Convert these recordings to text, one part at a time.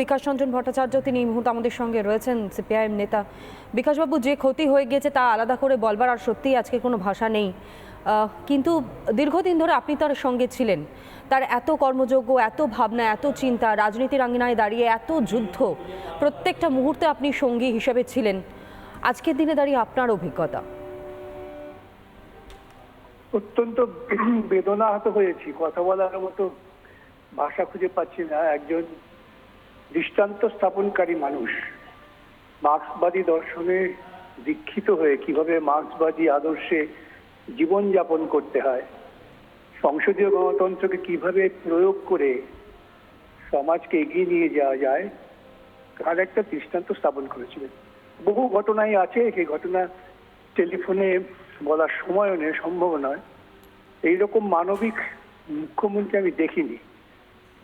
বিকাশ রঞ্জন ভট্টাচার্য, তিনি এই মুহূর্তে আমাদের সঙ্গে রয়েছেন সিপিআইএম নেতা। বিকাশবাবু, যে ক্ষতি হয়ে গিয়েছে তা আলাদা করে বলবার আর সত্যিই আজকে কোনো ভাষা নেই। কিন্তু দীর্ঘদিন ধরে আপনি তার সঙ্গে ছিলেন। তার এত কর্মযোগ্য, এত ভাবনা, এত চিন্তা রাজনীতির আঙ্গিনায় দাঁড়িয়ে এত যুদ্ধ, প্রত্যেকটা মুহূর্তে আপনি সঙ্গী হিসেবে ছিলেন। আজকের দিনে দাঁড়িয়ে আপনার অভিজ্ঞতা? অত্যন্ত বেদনাহত হয়েছি। কথা বলার মতো ভাষা খুঁজে পাচ্ছি না। একজন দৃষ্টান্ত স্থাপনকারী মানুষ, মার্ক্সবাদী দর্শনে দীক্ষিত হয়ে কীভাবে মার্ক্সবাদী আদর্শে জীবনযাপন করতে হয়, সংসদীয় গণতন্ত্রকে কীভাবে প্রয়োগ করে সমাজকে এগিয়ে নিয়ে যাওয়া যায়, তার একটা দৃষ্টান্ত স্থাপন করেছিলেন। বহু ঘটনাই আছে সেই ঘটনা টেলিফোনে বলার সময়ও নেই, সম্ভব নয়। এইরকম মানবিক মুখ্যমন্ত্রী আমি দেখিনি।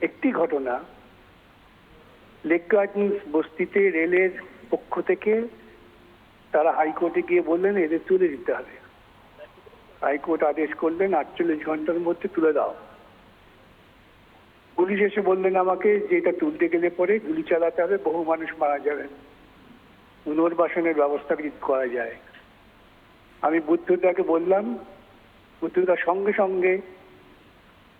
একটি ঘটনা লেক গার্ডেন্স বস্তিতে রেলের পক্ষ থেকে তারা হাইকোর্টে গিয়ে বললেন, এদের তুলে দিতে হবে। হাইকোর্ট আদেশ করলেন, আটচল্লিশ ঘণ্টার মধ্যে তুলে দাও। পুলিশ এসে বললেন আমাকে যে এটা তুলতে গেলে পরে গুলি চালাতে হবে, বহু মানুষ মারা যাবেন। পুনর্বাসনের ব্যবস্থা করা যায়? আমি বুদ্ধদাকে বললাম, বুদ্ধদা, সঙ্গে সঙ্গে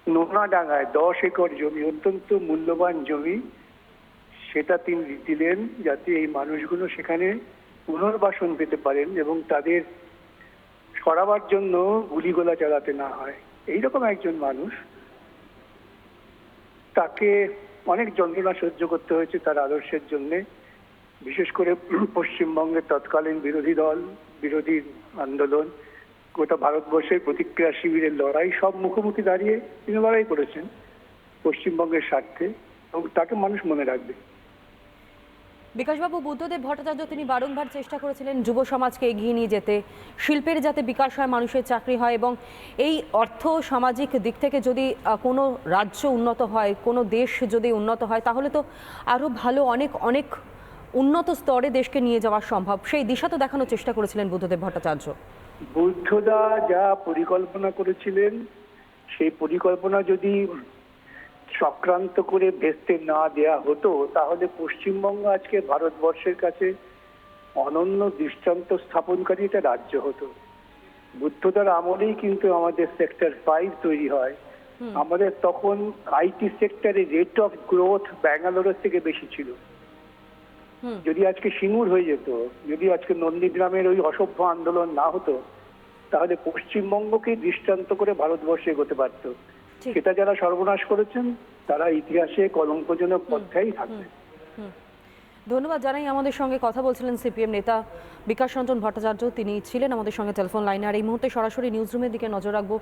নোনাডাঙ্গায় দশ একর জমি, অত্যন্ত মূল্যবান জমি সেটা তিনি দিলেন যাতে এই মানুষগুলো সেখানে পুনর্বাসন পেতে পারেন এবং তাদের সরাবার জন্য গুলিগোলা চালাতে না হয়। এইরকম একজন মানুষ, তাকে অনেক যন্ত্রণা সহ্য করতে হয়েছে তার আদর্শের জন্যে। বিশেষ করে পশ্চিমবঙ্গের তৎকালীন বিরোধী দল, বিরোধী আন্দোলন, গোটা ভারতবর্ষের প্রতিক্রিয়া শিবিরের লড়াই সব মুখোমুখি দাঁড়িয়ে তিনি লড়াই করেছেন পশ্চিমবঙ্গের স্বার্থে এবং তাকে মানুষ মনে রাখবে। বিকাশবাবু, বুদ্ধদেব ভট্টাচার্য তিনি বারংবার চেষ্টা করেছিলেন যুব সমাজকে এগিয়ে নিয়ে যেতে। শিল্পের যাতে বিকাশ হয়, মানুষের চাকরি হয় এবং এই অর্থ সামাজিক দিক থেকে যদি কোনো রাজ্য উন্নত হয়, কোনো দেশ যদি উন্নত হয়, তাহলে তো আরও ভালো অনেক অনেক উন্নত স্তরে দেশকে নিয়ে যাওয়া সম্ভব। সেই দিশা তো দেখানোর চেষ্টা করেছিলেন বুদ্ধদেব ভট্টাচার্য। বুদ্ধদা যা পরিকল্পনা করেছিলেন, সেই পরিকল্পনা যদি চক্রান্ত করে ভেস্তে না দেয়া হতো তাহলে পশ্চিমবঙ্গ আজকে ভারতবর্ষের কাছে অনন্য দৃষ্টান্ত স্থাপনকারী একটা রাজ্য হতো। বুদ্ধদার আমলেই কিন্তু আমাদের সেক্টর ফাইভ তৈরি হয়। আমাদের তখন আইটি সেক্টরে রেট অফ গ্রোথ ব্যাঙ্গালোরের থেকে বেশি ছিল। যদি আজকে সিঙ্গুর হয়ে যেত যদি আজকে নন্দীগ্রামের ওই অসভ্য আন্দোলন না হতো তাহলে পশ্চিমবঙ্গকে দৃষ্টান্ত করে ভারতবর্ষে এগোতে পারত। সেটা যারা সর্বনাশ করেছেন তারা ইতিহাসে কলঙ্কজনক পথেই থাকবে। ধন্যবাদ জানাই আমাদের সঙ্গে কথা বলছিলেন সিপিএম নেতা বিকাশ রঞ্জন ভট্টাচার্য। তিনি ছিলেন আমাদের সঙ্গে টেলিফোন লাইনে। আর এই মুহূর্তে সরাসরি নিউজরুমের দিকে নজর রাখব।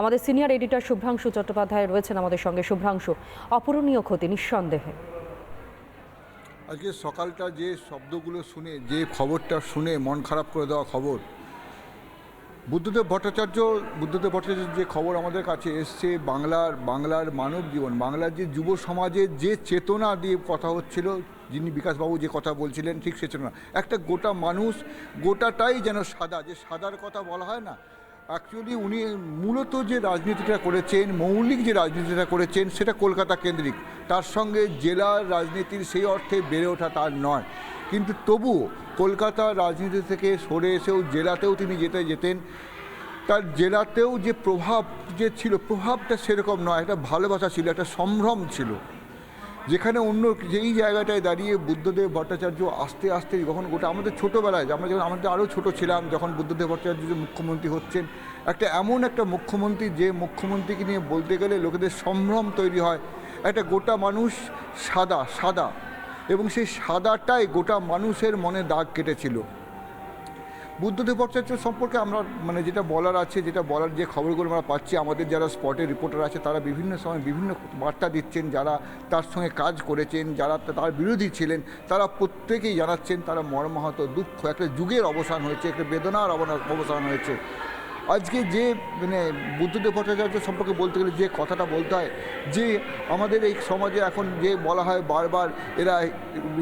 আমাদের সিনিয়র এডিটর শুভ্রাংশু চট্টোপাধ্যায় রয়েছেন আমাদের সঙ্গে। শুভ্রাংশু অপূরণীয় ক্ষতি নিঃসন্দেহে। আজকে সকালটা যে শব্দগুলো শুনে যে খবরটা শুনে মন খারাপ করে দেওয়া খবর বুদ্ধদেব ভট্টাচার্য বুদ্ধদেব ভট্টাচার্য যে খবর আমাদের কাছে এসছে, বাংলার বাংলার মানব জীবন, বাংলার যে যুব সমাজে যে চেতনা দিয়ে কথা হচ্ছিল, যিনি বিকাশবাবু যে কথা বলছিলেন, ঠিক সে চেতনা। একটা গোটা মানুষ গোটাটাই যেন সাদা, যে সাদার কথা বলা হয় না অ্যাকচুয়ালি উনি মূলত যে রাজনীতিটা করেছেন, মৌলিক যে রাজনীতিটা করেছেন, সেটা কলকাতা কেন্দ্রিক। তার সঙ্গে জেলার রাজনীতির সেই অর্থে বেড়ে ওঠা তার নয়। কিন্তু তবুও কলকাতার রাজনীতি থেকে সরে এসেও জেলাতেও তিনি যেতে যেতেন। তার জেলাতেও যে প্রভাব যে ছিল, প্রভাবটা সেরকম নয়, একটা ভালোবাসা ছিল, একটা সম্ভ্রম ছিল। যেখানে অন্য যেই জায়গাটায় দাঁড়িয়ে বুদ্ধদেব ভট্টাচার্য আস্তে আস্তে যখন গোটা আমাদের ছোটোবেলায়, আমরা যখন আমাদের আরও ছোট ছিলাম, যখন বুদ্ধদেব ভট্টাচার্য যে মুখ্যমন্ত্রী হচ্ছেন, একটা এমন একটা মুখ্যমন্ত্রী যে মুখ্যমন্ত্রীকে নিয়ে বলতে গেলে লোকেদের সম্ভ্রম তৈরি হয়। একটা গোটা মানুষ সাদা সাদা। এবং সেই সাদাটাই গোটা মানুষের মনে দাগ কেটেছিল। বুদ্ধদেব ভট্টাচার্য সম্পর্কে আমরা মানে যেটা বলার আছে, যেটা বলার যে খবরগুলো আমরা পাচ্ছি, আমাদের যারা স্পটের রিপোর্টার আছে, তারা বিভিন্ন সময় বিভিন্ন বার্তা দিচ্ছেন, যারা তার সঙ্গে কাজ করেছেন, যারা তার বিরোধী ছিলেন, তারা প্রত্যেকেই জানাচ্ছেন, তারা মর্মাহত, দুঃখ, একটা যুগের অবসান হয়েছে, একটা বেদনার অবসান হয়েছে। আজকে যে মানে বুদ্ধদেব ভট্টাচার্য সম্পর্কে বলতে গেলে যে কথাটা বলতে হয়, যে আমাদের এই সমাজে এখন যে বলা হয় বারবার এরা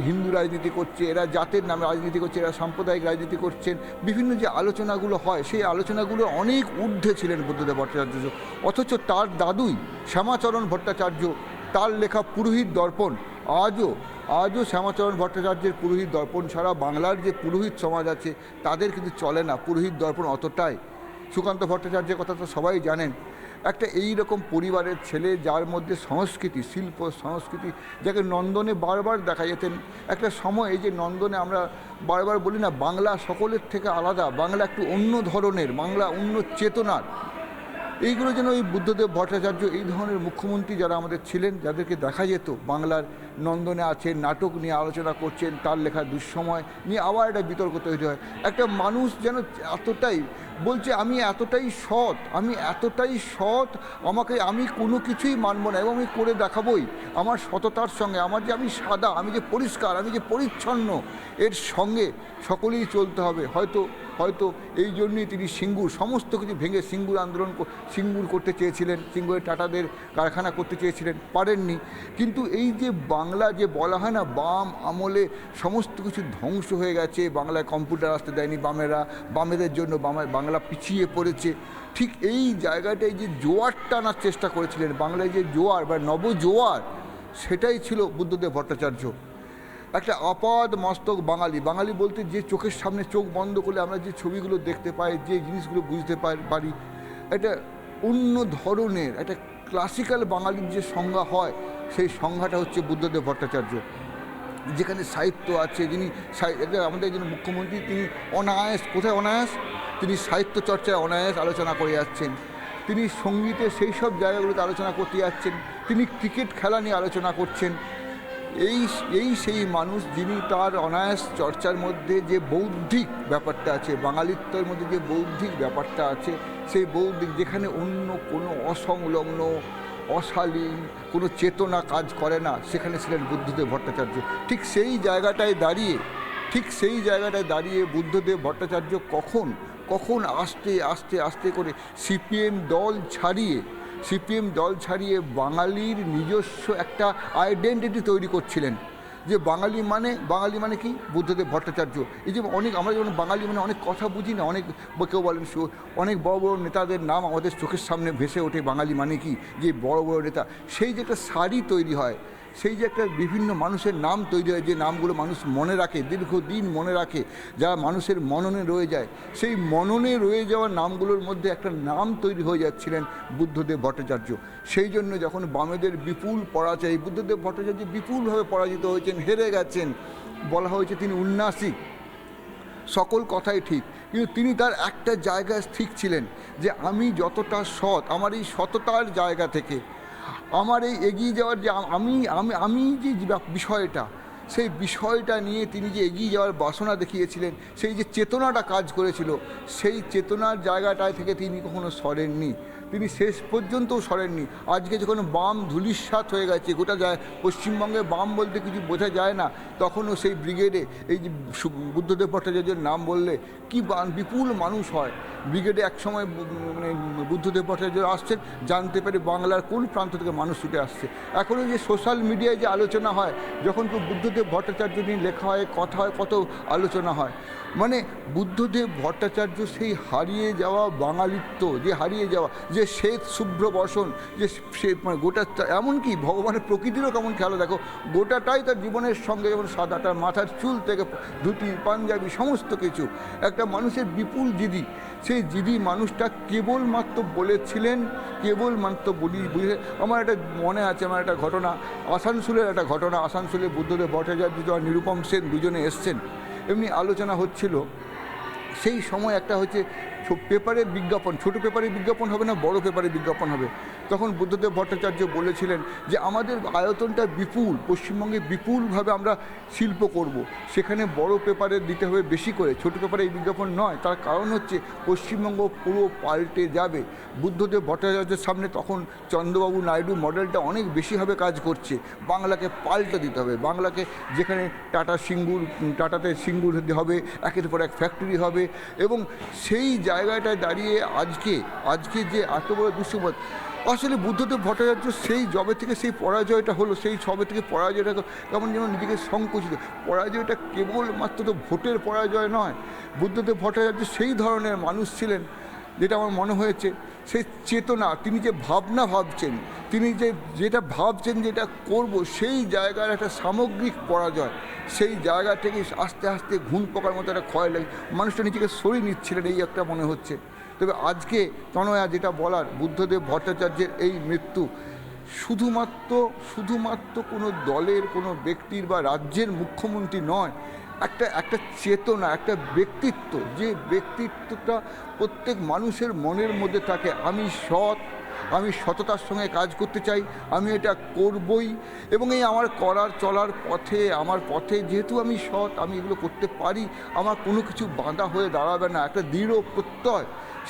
হিন্দু রাজনীতি করছে, এরা জাতের নামে রাজনীতি করছে, এরা সাম্প্রদায়িক রাজনীতি করছেন, বিভিন্ন যে আলোচনাগুলো হয়, সেই আলোচনাগুলো অনেক ঊর্ধ্বে ছিলেন বুদ্ধদেব ভট্টাচার্য। অথচ তার দাদুই শ্যামাচরণ ভট্টাচার্য, তার লেখা পুরোহিত দর্পণ, আজও আজও শ্যামাচরণ ভট্টাচার্যের পুরোহিত দর্পণ ছাড়া বাংলার যে পুরোহিত সমাজ আছে, তাদের কিন্তু চলে না। পুরোহিত দর্পণ অতটাই সুকান্ত ভট্টাচার্যের কথা তো সবাই জানেন, একটা এই রকম পরিবারের ছেলে যার মধ্যে সংস্কৃতি, শিল্প, সংস্কৃতি, যাকে নন্দনে বারবার দেখা যেতেন, একটা সময় এই যে নন্দনে আমরা বারবার বলি না, বাংলা সকলের থেকে আলাদা, বাংলা একটু অন্য ধরনের, বাংলা অন্য চেতনার। এইগুলো যেন ওই বুদ্ধদেব ভট্টাচার্য, এই ধরনের মুখ্যমন্ত্রী যারা আমাদের ছিলেন, যাদেরকে দেখা যেত, বাংলার নন্দনে আছেন নাটক নিয়ে আলোচনা করছেন, তার লেখা দুঃসময় নিয়ে আবার একটা বিতর্ক তৈরি হয়। একটা মানুষ যেন এতটাই বলছে, আমি এতটাই সৎ, আমি এতটাই সৎ, আমাকে আমি কোনো কিছুই মানব না এবং আমি করে দেখাবই আমার সততার সঙ্গে। আমার যে আমি সাদা, আমি যে পরিষ্কার, আমি যে পরিচ্ছন্ন, এর সঙ্গে সকলেই চলতে হবে। হয়তো হয়তো এই জন্যই তিনি সিঙ্গুর, সমস্ত কিছু ভেঙে সিঙ্গুর আন্দোলন সিঙ্গুর করতে চেয়েছিলেন, সিঙ্গুরের টাটাদের কারখানা করতে চেয়েছিলেন, পারেননি। কিন্তু এই যে বাংলা যে বলা হয় না, বাম আমলে সমস্ত কিছু ধ্বংস হয়ে গেছে, বাংলায় কম্পিউটার আসতে দেয়নি বামেরা, বামেদের জন্য বাংলায় বাংলা পিছিয়ে পড়েছে। ঠিক এই জায়গাটায় যে জোয়ার টানার চেষ্টা করেছিলেন, বাংলায় যে জোয়ার বা নবজোয়ার, সেটাই ছিল বুদ্ধদেব ভট্টাচার্য। একটা আপাদ মস্তক বাঙালি। বাঙালি বলতে যে চোখের সামনে চোখ বন্ধ করলে আমরা যে ছবিগুলো দেখতে পাই, যে জিনিসগুলো বুঝতে পার- একটা অন্য ধরনের, একটা ক্লাসিক্যাল বাঙালির যে সংজ্ঞা হয়, সেই সংজ্ঞাটা হচ্ছে বুদ্ধদেব ভট্টাচার্য। যেখানে সাহিত্য আছে, যিনি আমাদের একজন মুখ্যমন্ত্রী, তিনি অনায়াস, কোথায় অনায়াস? তিনি সাহিত্য চর্চায় অনায়াস আলোচনা করে যাচ্ছেন। তিনি সঙ্গীতে সেই সব জায়গাগুলোতে আলোচনা করতে যাচ্ছেন। তিনি ক্রিকেট খেলা নিয়ে আলোচনা করছেন। এই এই সেই মানুষ যিনি তার অনায়াস চর্চার মধ্যে যে বৌদ্ধিক ব্যাপারটা আছে, বাঙালিত্বের মধ্যে যে বৌদ্ধিক ব্যাপারটা আছে, সেই বৌদ্ধিক যেখানে অন্য কোনো অসংলগ্ন, অশালীন কোনো চেতনা কাজ করে না, সেখানে ছিলেন বুদ্ধদেব ভট্টাচার্য। ঠিক সেই জায়গাটায় দাঁড়িয়ে, ঠিক সেই জায়গাটায় দাঁড়িয়ে বুদ্ধদেব ভট্টাচার্য কখন কখন আস্তে আস্তে আস্তে করে সিপিএম দল ছাড়িয়ে, সিপিএম দল ছাড়িয়ে বাঙালির নিজস্ব একটা আইডেন্টিটি তৈরি করছিলেন। যে বাঙালি মানে বাঙালি মানে কি? বুদ্ধদেব ভট্টাচার্য। এই যে অনেক, আমরা যেমন বাঙালি মানে অনেক কথা বুঝি না, অনেক কেউ বলেন অনেক বড় বড় নেতাদের নাম আমাদের চোখের সামনে ভেসে ওঠে বাঙালি মানে কি? যে বড় বড় নেতা। সেই যে একটা সারি তৈরি হয় সেই যে একটা বিভিন্ন মানুষের নাম তৈরি হয়, যে নামগুলো মানুষ মনে রাখে, দীর্ঘদিন মনে রাখে, যা মানুষের মননে রয়ে যায়, সেই মননে রয়ে যাওয়া নামগুলোর মধ্যে একটা নাম তৈরি হয়ে যাচ্ছিলেন বুদ্ধদেব ভট্টাচার্য। সেই জন্য যখন বামেদের বিপুল পরাজয় বুদ্ধদেব ভট্টাচার্য বিপুলভাবে পরাজিত হয়েছেন, হেরে গেছেন, বলা হয়েছে তিনি উন্নাসিক সকল কথাই ঠিক, কিন্তু তিনি তার একটা জায়গায় ঠিক ছিলেন, যে আমি যতটা সৎ, আমার এই সততার জায়গা থেকে আমার এই এগিয়ে যাওয়ার যে আমি আমি আমি যে বিষয়টা, সেই বিষয়টা নিয়ে তিনি যে এগিয়ে যাওয়ার বাসনা দেখিয়েছিলেন, সেই যে চেতনাটা কাজ করেছিল, সেই চেতনার জায়গাটায় থেকে তিনি কখনো সরেননি। তিনি শেষ পর্যন্তও সরেননি। আজকে যখন বাম ধুলিস্বাত হয়ে গেছে, গোটা যায়, পশ্চিমবঙ্গে বাম বলতে কিছু বোঝা যায় না, তখনও সেই ব্রিগেডে, এই যে বুদ্ধদেব ভট্টাচার্যের নাম বললে কি বিপুল মানুষ হয়। ব্রিগেডে একসময় মানে বুদ্ধদেব ভট্টাচার্য আসছেন, জানতে পারে বাংলার কোন প্রান্ত থেকে মানুষ ছুটে আসছে। এখনও যে সোশ্যাল মিডিয়ায় যে আলোচনা হয়, যখন কেউ বুদ্ধদেব ভট্টাচার্য নিয়ে লেখা হয়, কথা হয়, কত আলোচনা হয়। মানে বুদ্ধদেব ভট্টাচার্য সেই হারিয়ে যাওয়া বাঙালিত্ব, যে হারিয়ে যাওয়া শ্বেত শুভ্র বসন, যে সে মানে গোটা এমনকি ভগবানের প্রকৃতিরও কেমন খেয়াল দেখো, গোটাটাই তার জীবনের সঙ্গে যেমন সাদা, তার মাথার চুল থেকে ধুতি, পাঞ্জাবি, সমস্ত কিছু। একটা মানুষের বিপুল জিদি। সেই জিদি মানুষটা কেবলমাত্র বলেছিলেন, কেবলমাত্র বলি বুঝে আমার একটা মনে আছে, আমার একটা ঘটনা। আসানসোলের একটা ঘটনা। আসানসোলে বুদ্ধদেব ভট্টাচার্য আর নিরুপম সেন দুজনে এসছেন। এমনি আলোচনা হচ্ছিল। সেই সময় একটা হচ্ছে পেপারে বিজ্ঞাপন, ছোট পেপারে বিজ্ঞাপন হবে না, বড় পেপারে বিজ্ঞাপন হবে। তখন বুদ্ধদেব ভট্টাচার্য বলেছিলেন যে আমাদের আয়তনটা বিপুল, পশ্চিমবঙ্গে বিপুলভাবে আমরা শিল্প করব। সেখানে বড় পেপারে দিতে হবে বেশি করে, ছোট পেপারে এই বিজ্ঞাপন নয়। তার কারণ হচ্ছে পশ্চিমবঙ্গ পুরো পাল্টে যাবে। বুদ্ধদেব ভট্টাচার্যের সামনে তখন চন্দ্রবাবু নাইডু মডেলটা অনেক বেশিভাবে কাজ করছে। বাংলাকে পাল্টে দিতে হবে। বাংলাকে যেখানে টাটা সিঙ্গুর, টাটাতে সিঙ্গুর হবে, একের পর এক ফ্যাক্টরি হবে এবং সেই জায়গাটায় দাঁড়িয়ে আজকে আজকে যে এত বড় দুঃসংবাদ আসলে বুদ্ধদেব ভট্টাচার্য সেই জবে থেকে সেই পরাজয়টা হলো, সেই সবে থেকে পরাজয়টা কেমন যেন নিজেকে সংকুচিত। পরাজয়টা কেবলমাত্র তো ভোটের পরাজয় নয়, বুদ্ধদেব ভট্টাচার্য সেই ধরনের মানুষ ছিলেন যেটা আমার মনে হয়েছে, সেই চেতনা, তিনি যে ভাবনা ভাবছেন, তিনি যে যেটা ভাবছেন যেটা করব, সেই জায়গার একটা সামগ্রিক পরাজয়, সেই জায়গা থেকে আস্তে আস্তে ঘুম পোকার মতো একটা ক্ষয় লাগে, মানুষটা নিজেকে সরিয়ে নিচ্ছিলেন, এই একটা মনে হচ্ছে। তবে আজকে তনয়া যেটা বলার, বুদ্ধদেব ভট্টাচার্যের এই মৃত্যু, শুধুমাত্র শুধুমাত্র কোনো দলের, কোনো ব্যক্তির বা রাজ্যের মুখ্যমন্ত্রী নয়, একটা একটা চেতনা, একটা ব্যক্তিত্ব, যে ব্যক্তিত্বটা প্রত্যেক মানুষের মনের মধ্যে থাকে, আমি সৎ, আমি সততার সঙ্গে কাজ করতে চাই, আমি এটা করবই, এবং এই আমার করার, চলার পথে, আমার পথে যেহেতু আমি সৎ, আমি এগুলো করতে পারি, আমার কোনো কিছু বাঁধা হয়ে দাঁড়াবে না, একটা দৃঢ় প্রত্যয়।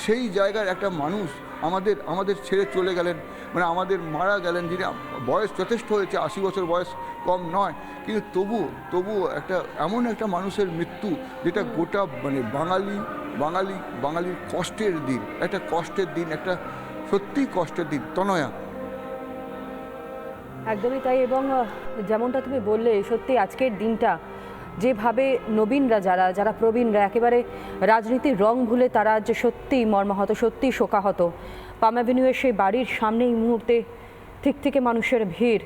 সেই জায়গার একটা মানুষ আমাদের আমাদের ছেড়ে চলে গেলেন। মানে আমাদের মারা গেলেন যিনি, বয়স যথেষ্ট হয়েছে, আশি বছর বয়স কম নয়। কিন্তু তবু তবু একটা, এমন একটা মানুষের মৃত্যু যেটা গোটা মানে বাঙালি বাঙালি, বাঙালির কষ্টের দিন। একটা কষ্টের দিন, একটা সত্যিই কষ্টের দিন। তনয়া। একদমই তাই এবং যেমনটা তুমি বললে, সত্যি আজকের দিনটা যেভাবে নবীনরা যারা যারা প্রবীণরা, একেবারে রাজনীতির রং ভুলে তারা যে সত্যিই মর্মাহত সত্যিই শোকাহত। পাম অ্যাভিনিউয়ের সেই বাড়ির সামনে এই মুহূর্তে থেকে মানুষের ভিড়।